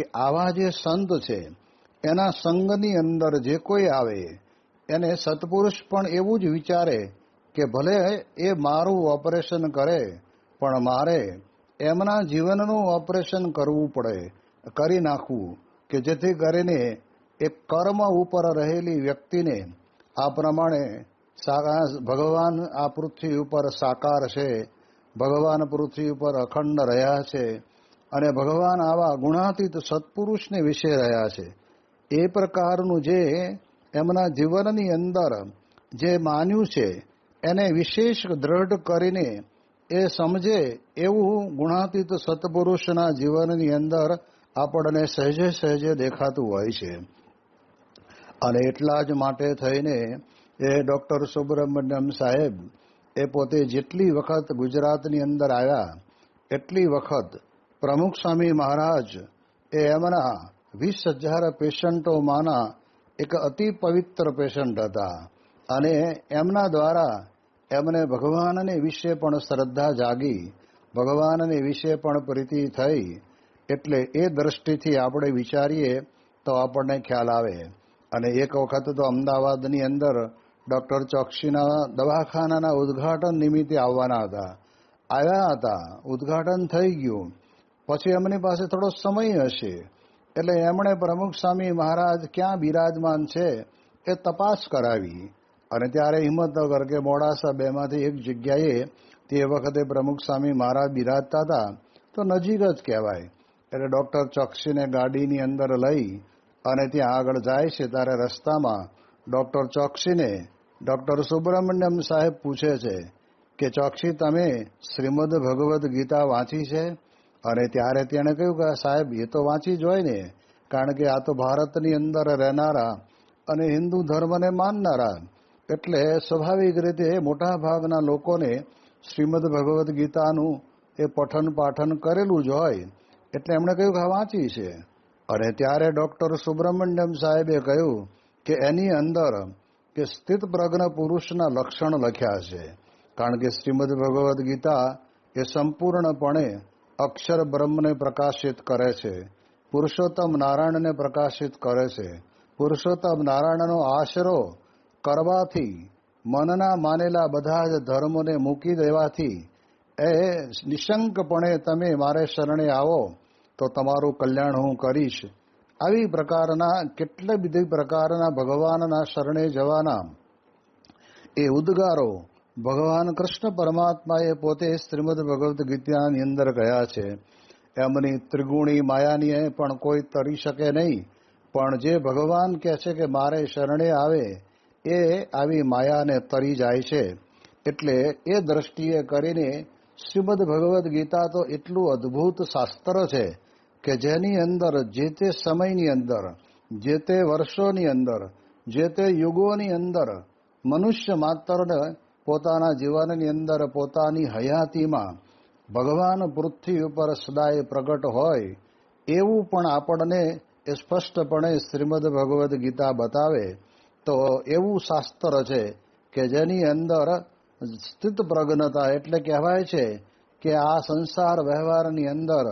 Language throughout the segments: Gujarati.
કે આવા જે સંત છે, એના સંગની અંદર જે કોઈ આવે, એને સત્પુરુષ પણ એવું જ વિચારે કે ભલે એ મારું ઓપરેશન કરે, પણ મારે એમના જીવનનું ઓપરેશન કરવું પડે, કરી નાખવું કે જેથી કરીને એ કર્મ ઉપર રહેલી વ્યક્તિને આ પ્રમાણે ભગવાન આ પૃથ્વી ઉપર સાકાર છે, ભગવાન પૃથ્વી ઉપર અખંડ રહ્યા છે અને ભગવાન આવા ગુણાતીત સત્પુરુષને વિશે રહ્યા છે. એ પ્રકારનું જે એમના જીવનની અંદર જે માન્યું છે, એને વિશેષ દ્રઢ કરીને એ સમજે એવું ગુણાતીત સત્પુરુષના જીવનની અંદર આપણને સહેજે સહેજે દેખાતું હોય છે. અને એટલા જ માટે થઈને એ ડોક્ટર સુબ્રમણ્યમ સાહેબ એ પોતે જેટલી વખત ગુજરાતની અંદર આવ્યા, એટલી વખત પ્રમુખ સ્વામી મહારાજ, એ એમના વીસ હજાર પેશન્ટોમાંના એક અતિ પવિત્ર પેશન્ટ હતા અને એમના દ્વારા એમને ભગવાનને વિશે પણ શ્રદ્ધા જાગી, ભગવાનને વિશે પણ પ્રીતિ થઈ, એટલે એ દ્રષ્ટિથી આપણે વિચારીએ તો આપણને ખ્યાલ આવે. અને એક વખત તો અમદાવાદની અંદર ડોક્ટર ચોકસીના દવાખાનાના ઉદ્ઘાટન નિમિત્તે આવવાના હતા. આવ્યા હતા, ઉદ્ઘાટન થઈ ગયું. પછી એમની પાસે થોડો સમય હશે. એટલે એમણે પ્રમુખ સ્વામી મહારાજ ક્યાં બિરાજમાન છે એ તપાસ કરાવી. અને ત્યારે હિંમતનગર કે મોડાસા બેમાંથી એક જગ્યાએ તે વખતે પ્રમુખ સ્વામી મહારાજ બિરાજતા હતા. તો નજીક જ કહેવાય. એટલે ડોક્ટર ચોકસીને ગાડીની અંદર લઈ અને ત્યાં આગળ જાય છે ત્યારે રસ્તામાં ડોક્ટર ચોકસીને ડોક્ટર સુબ્રમણ્યમ સાહેબ પૂછે છે કે ચોકસી, તમે શ્રીમદ ભગવદ્ ગીતા વાંચી છે? અને ત્યારે તેણે કહ્યું કે સાહેબ, એ તો વાંચી જ હોય ને. કારણ કે આ તો ભારતની અંદર રહેનારા અને હિન્દુ ધર્મને માનનારા. એટલે સ્વાભાવિક રીતે મોટા ભાગના લોકોને શ્રીમદ ભગવદ્ ગીતાનું એ પઠન પાઠન કરેલું જ હોય. એટલે એમણે કહ્યું કે વાંચી છે. અને ત્યારે ડોક્ટર સુબ્રમણ્યમ સાહેબે કહ્યું કે એની અંદર કે સ્થિત પ્રજ્ઞ પુરુષના લક્ષણ લખ્યા છે. કારણ કે શ્રીમદ ભગવદ્ ગીતા એ સંપૂર્ણપણે અક્ષર બ્રહ્મને પ્રકાશિત કરે છે. પુરુષોત્તમ નારાયણને પ્રકાશિત કરે છે. પુરુષોત્તમ નારાયણનો આશરો કરવાથી મનના માનેલા બધા જ ધર્મોને મૂકી દેવાથી એ નિશંકપણે તમે મારે શરણે આવો, તો તમારું કલ્યાણ હું કરીશ. આવી પ્રકારના, કેટલા બધી પ્રકારના ભગવાનના શરણે જવાના. એ ઉદ્ગારો ભગવાન કૃષ્ણ પરમાત્માએ પોતે શ્રીમદ ભગવદ્ ગીતાની અંદર ગયા છે. એમની ત્રિગુણી માયાની પણ કોઈ તરી શકે નહીં. પણ જે ભગવાન કહે છે કે મારે શરણે આવે, એ આવી માયાને તરી જાય છે. એટલે એ દ્રષ્ટિએ કરીને શ્રીમદ ભગવદ્ ગીતા તો એટલું અદ્ભુત શાસ્ત્ર છે કે જેની અંદર, જે તે સમયની અંદર, જે તે વર્ષોની અંદર, જે તે યુગોની અંદર મનુષ્ય માત્રને પોતાના જીવનની અંદર પોતાની હયાતીમાં ભગવાન પૃથ્વી ઉપર સદાય પ્રગટ હોય, એવું પણ આપણને સ્પષ્ટપણે શ્રીમદ ભગવદ્ ગીતા બતાવે, તો એવું શાસ્ત્ર છે કે જેની અંદર સ્થિત પ્રજ્ઞતા એટલે કહેવાય છે કે આ સંસાર વ્યવહારની અંદર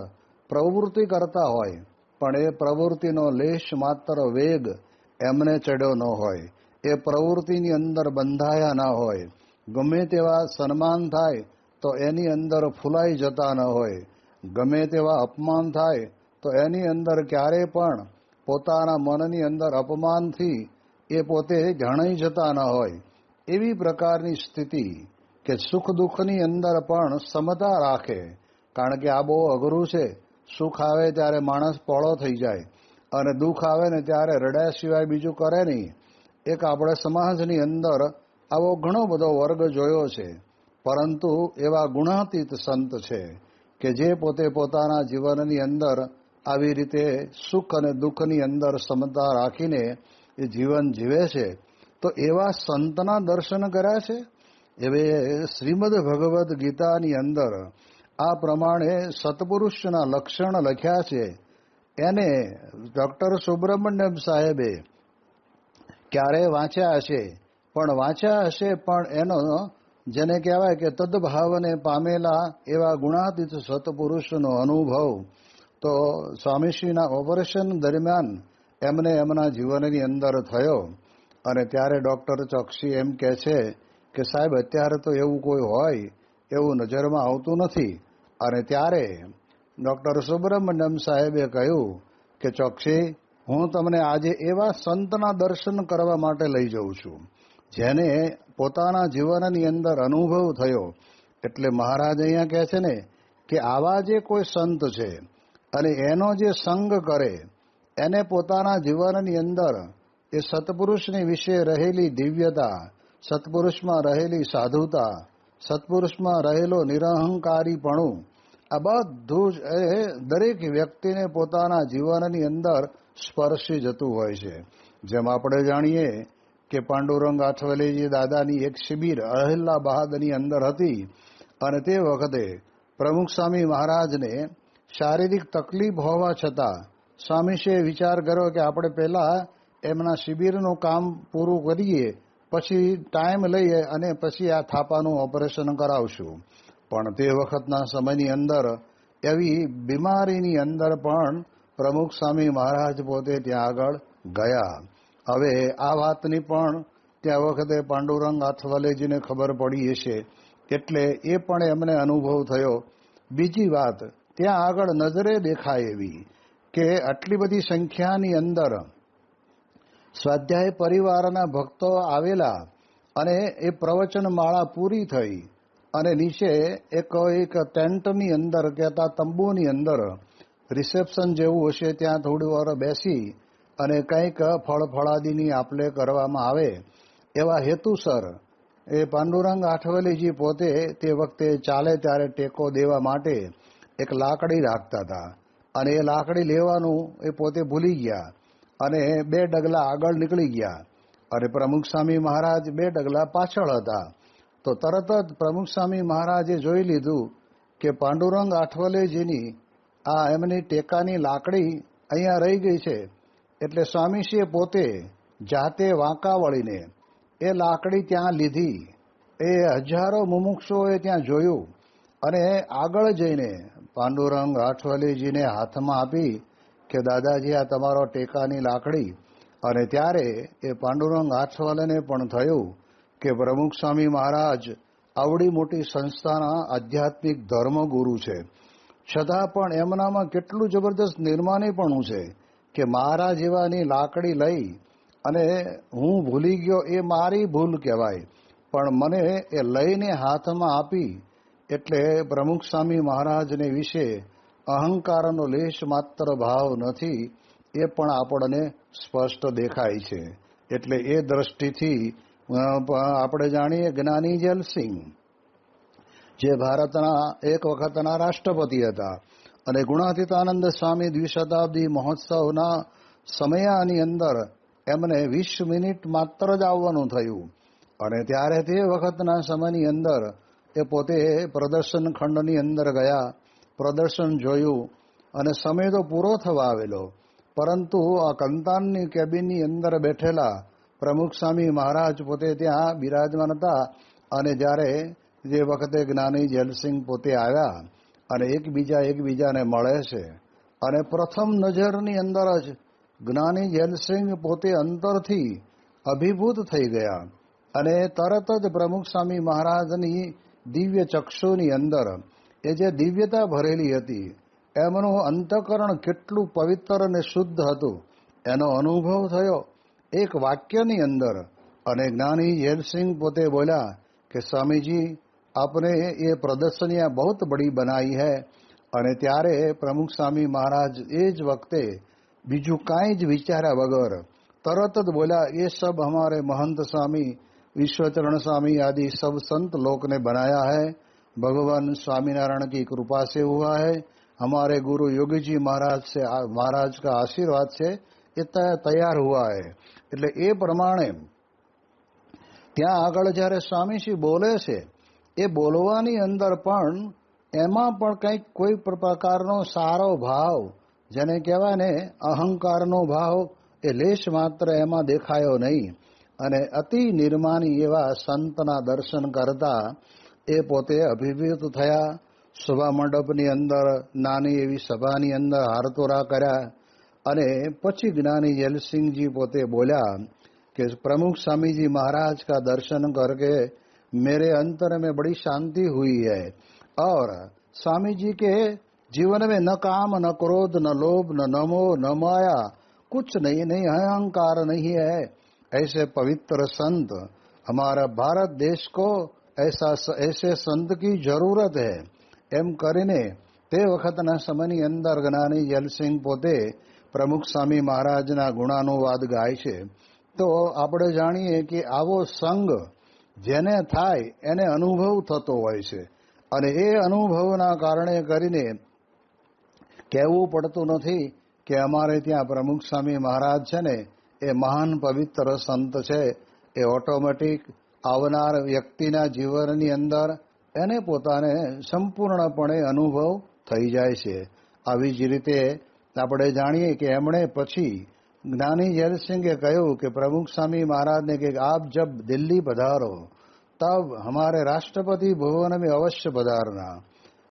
પ્રવૃત્તિ કરતા હોય, પણ એ પ્રવૃત્તિનો લેશ માત્ર વેગ એમને ચડ્યો ન હોય, એ પ્રવૃત્તિની અંદર બંધાયા ન હોય ગમે તેવા સન્માન થાય તો એની અંદર ફૂલાઈ જતા ન હોય. ગમે તેવા અપમાન થાય તો એની અંદર ક્યારે પણ પોતાના મનની અંદર અપમાનથી એ પોતે જણાઈ જતા ન હોય. એવી પ્રકારની સ્થિતિ કે સુખ દુઃખની અંદર પણ સમતા રાખે. કારણ કે આ બહુ અઘરું છે. સુખ આવે ત્યારે માણસ પોળો થઈ જાય અને દુઃખ આવે ને ત્યારે રડ્યા સિવાય બીજું કરે નહીં. એક આપણે સમાજની અંદર આવો ઘણો બધો વર્ગ જોયો છે, પરંતુ એવા ગુણાતીત સંત છે કે જે પોતે પોતાના જીવનની અંદર આવી રીતે સુખ અને દુઃખની અંદર સમતા રાખીને એ જીવન જીવે છે. તો એવા સંતના દર્શન કર્યા છે? હવે શ્રીમદ ભગવદ્ ગીતાની અંદર આ પ્રમાણે સત્પુરુષના લક્ષણ લખ્યા છે. એને ડોક્ટર સુબ્રમણ્યમ સાહેબે ક્યારે વાંચ્યા હશે? પણ વાંચ્યા હશે પણ એનો જેને કહેવાય કે તદભાવને પામેલા એવા ગુણાતીત સત્પુરુષનો અનુભવ. તો સ્વામીશ્રીના ઓપરેશન દરમિયાન એમને એમના જીવનની અંદર થયો અને ત્યારે ડોક્ટર ચોકસી એમ કહે છે કે સાહેબ, અત્યારે તો એવું કોઈ હોય, એવું નજરમાં આવતું નથી. અને ત્યારે ડોક્ટર સુબ્રમણ્યમ સાહેબે કહ્યું કે ચોકસી, હું તમને આજે એવા સંતના દર્શન કરવા માટે લઈ જઉં છું. જેને પોતાના જીવનની અંદર અનુભવ થયો, એટલે મહારાજ અહીંયા કહે છે ને કે આવા જે કોઈ સંત છે અને એનો જે સંગ કરે, એને પોતાના જીવનની અંદર એ સત્પુરુષની વિશે રહેલી દિવ્યતા, સત્પુરુષમાં રહેલી સાધુતા, સત્પુરુષમાં રહેલો નિરહંકારીપણું, આ બધું જ એ દરેક વ્યક્તિને પોતાના જીવનની અંદર સ્પર્શી જતું હોય છે. જેમ આપણે જાણીએ કે પાંડુરંગ આઠવલેજી દાદાની એક શિબિર અહિલ્લાબાદની અંદર હતી અને તે વખતે પ્રમુખ સ્વામી મહારાજને શારીરિક તકલીફ હોવા છતાં સ્વામીશ્રીએ વિચાર કર્યો કે આપણે પહેલા એમના શિબિરનું કામ પૂરું કરીએ, પછી ટાઈમ લઈએ અને પછી આ થાપાનું ઓપરેશન કરાવશું. પણ તે વખતના સમયની અંદર એવી બીમારીની અંદર પણ પ્રમુખ સ્વામી મહારાજ પોતે ત્યાં આગળ ગયા. હવે આ વાતની પણ ત્યાં વખતે પાંડુરંગ આથવાલેજીને ખબર પડી હશે. એટલે એ પણ એમને અનુભવ થયો. બીજી વાત, ત્યાં આગળ નજરે દેખાય એવી કે આટલી બધી સંખ્યાની અંદર સ્વાધ્યાય પરિવારના ભક્તો આવેલા અને એ પ્રવચન માળા પૂરી થઈ અને નીચે એક એક ટેન્ટની અંદર કહેતા તંબુની અંદર રિસેપ્શન જેવું હશે ત્યાં થોડી વાર બેસી અને કંઈક ફળ ફળાદીની આપલે કરવામાં આવે, એવા હેતુસર એ પાંડુરંગ આઠવલીજી પોતે તે વખતે ચાલે ત્યારે ટેકો દેવા માટે એક લાકડી રાખતા હતા. અને એ લાકડી લેવાનું એ પોતે ભૂલી ગયા અને બે ડગલા આગળ નીકળી ગયા. અને પ્રમુખ સ્વામી મહારાજ બે ડગલા પાછળ હતા. તો તરત જ પ્રમુખ સ્વામી મહારાજે જોઈ લીધું કે પાંડુરંગ આઠવલેજીની આ એમની ટેકાની લાકડી અહીંયા રહી ગઈ છે. એટલે સ્વામીશ્રીએ પોતે જાતે વાંકા વળીને એ લાકડી ત્યાં લીધી. એ હજારો મુમુક્ષોએ ત્યાં જોયું અને આગળ જઈને પાંડુરંગ આઠવલીજીને હાથમાં આપી કે, દાદાજી, આ તમારો ટેકાની લાકડી. અને ત્યારે એ પાંડુરંગ આઠવાલેને પણ થયું કે, પ્રમુખ સ્વામી મહારાજ, આવડી મોટી સંસ્થાના આધ્યાત્મિક ધર્મગુરુ છે. છતાં પણ એમનામાં કેટલું જબરદસ્ત નિર્માણીપણું છે. કે મારા જેવાની લાકડી લઈ અને હું ભૂલી ગયો એ મારી ભૂલ કહેવાય. પણ મને એ લઈને હાથમાં આપી એટલે પ્રમુખ સ્વામી મહારાજને વિશે અહંકારનો લેશ માત્ર ભાવ નથી, એ પણ આપણને સ્પષ્ટ દેખાય છે. એટલે એ દ્રષ્ટિથી આપણે જાણીએ જ્ઞાની જલસિંહ જે ભારતના એક વખતના રાષ્ટ્રપતિ હતા. અને ગુણાતીતાનંદ સ્વામી દ્વિશતાબ્દી મહોત્સવના સમયાની અંદર એમને વીસ મિનિટ માત્ર જ આવવાનું થયું. અને ત્યારે તે વખતના સમયની અંદર એ પોતે પ્રદર્શન ખંડની અંદર ગયા, પ્રદર્શન જોયું અને સમય તો પૂરો થવા આવેલો. પરંતુ આ કંતાનની કેબિનની અંદર બેઠેલા પ્રમુખ સ્વામી મહારાજ પોતે ત્યાં બિરાજમાન હતા અને જ્યારે જે વખતે જ્ઞાની જયલસિંહ પોતે આવ્યા અને એકબીજા એકબીજાને મળે છે. અને પ્રથમ નજરની અંદર જ જ્ઞાની જલસિંહ પોતે અંતરથી અભિભૂત થઈ ગયા અને તરત જ પ્રમુખ સ્વામી મહારાજની દિવ્ય ચક્ષુની અંદર એ જે દિવ્યતા ભરેલી હતી, એમનું અંતકરણ કેટલું પવિત્ર અને શુદ્ધ હતું, એનો અનુભવ થયો એક વાક્યની અંદર. અને જ્ઞાની યેલસિંહ પોતે બોલ્યા કે સ્વામીજી આપને એ પ્રદર્શનિયા બહુત બડી બનાઈ હૈ અને ત્યારે પ્રમુખ સ્વામી મહારાજ એ જ વખતે બીજું કાંઈ જ વિચાર્યા વગર તરત જ બોલ્યા એ સબ હમારે મહંત સ્વામી विश्वचरण स्वामी आदि सब संत लोक ने बनाया है भगवान स्वामीनारायण की कृपा से हुआ है हमारे गुरु योगी जी महाराज से महाराज का आशीर्वाद से એ તૈયાર હુઆ હે એટલે એ પ્રમાણે ત્યાં આગળ જ્યારે સ્વામીશ્રી બોલે છે એ બોલવાની અંદર પણ એમાં પણ કંઈક કોઈ પ્રકારનો સારો ભાવ, જેને કહેવાય ને અહંકારનો ભાવ, એ લેશ માત્ર એમાં દેખાયો નહીં. અને અતિ નિર્માની એવા સંતના દર્શન કરતા એ પોતે અભિભૂત થયા. સભા મંડપની અંદર, નાની એવી સભાની અંદર હારતોરા કર્યા. અને પછી જ્ઞાની જયલસિંહજી પોતે બોલ્યા કે પ્રમુખ સ્વામીજી મહારાજ કા દર્શન કરકે मेरे अंतर में बड़ी शांति हुई है और स्वामी जी के जीवन में न काम न क्रोध न लोभ न नमो न माया कुछ नहीं नहीं है अहंकार नहीं है ऐसे पवित्र संत हमारा भारत देश को ऐसा ऐसे संत की जरूरत है એમ કરીને તે વખતના સમયની અંદર જ્ઞાની જલસિંહ પોતે પ્રમુખ સ્વામી મહારાજના ગુણાનુવાદ ગાય છે તો આપણે જાણીએ કે આવો સંગ જેને થાય એને અનુભવ થતો હોય છે. અને એ અનુભવના કારણે કરીને કહેવું પડતું નથી કે અમારે ત્યાં પ્રમુખ સ્વામી મહારાજ છે ને, એ મહાન પવિત્ર સંત છે. એ ઓટોમેટિક આવનાર વ્યક્તિના જીવનની અંદર એને પોતાને સંપૂર્ણપણે અનુભવ થઈ જાય છે. આવી જ રીતે આપણે જાણીએ કે એમણે પછી જ્ઞાની ઝેરસિંઘે કહ્યું કે પ્રમુખ સ્વામી મહારાજને કે આપ જબ દિલ્હી પધારો, તબ હમારે રાષ્ટ્રપતિ ભુવન મેં અવશ્ય પધારના.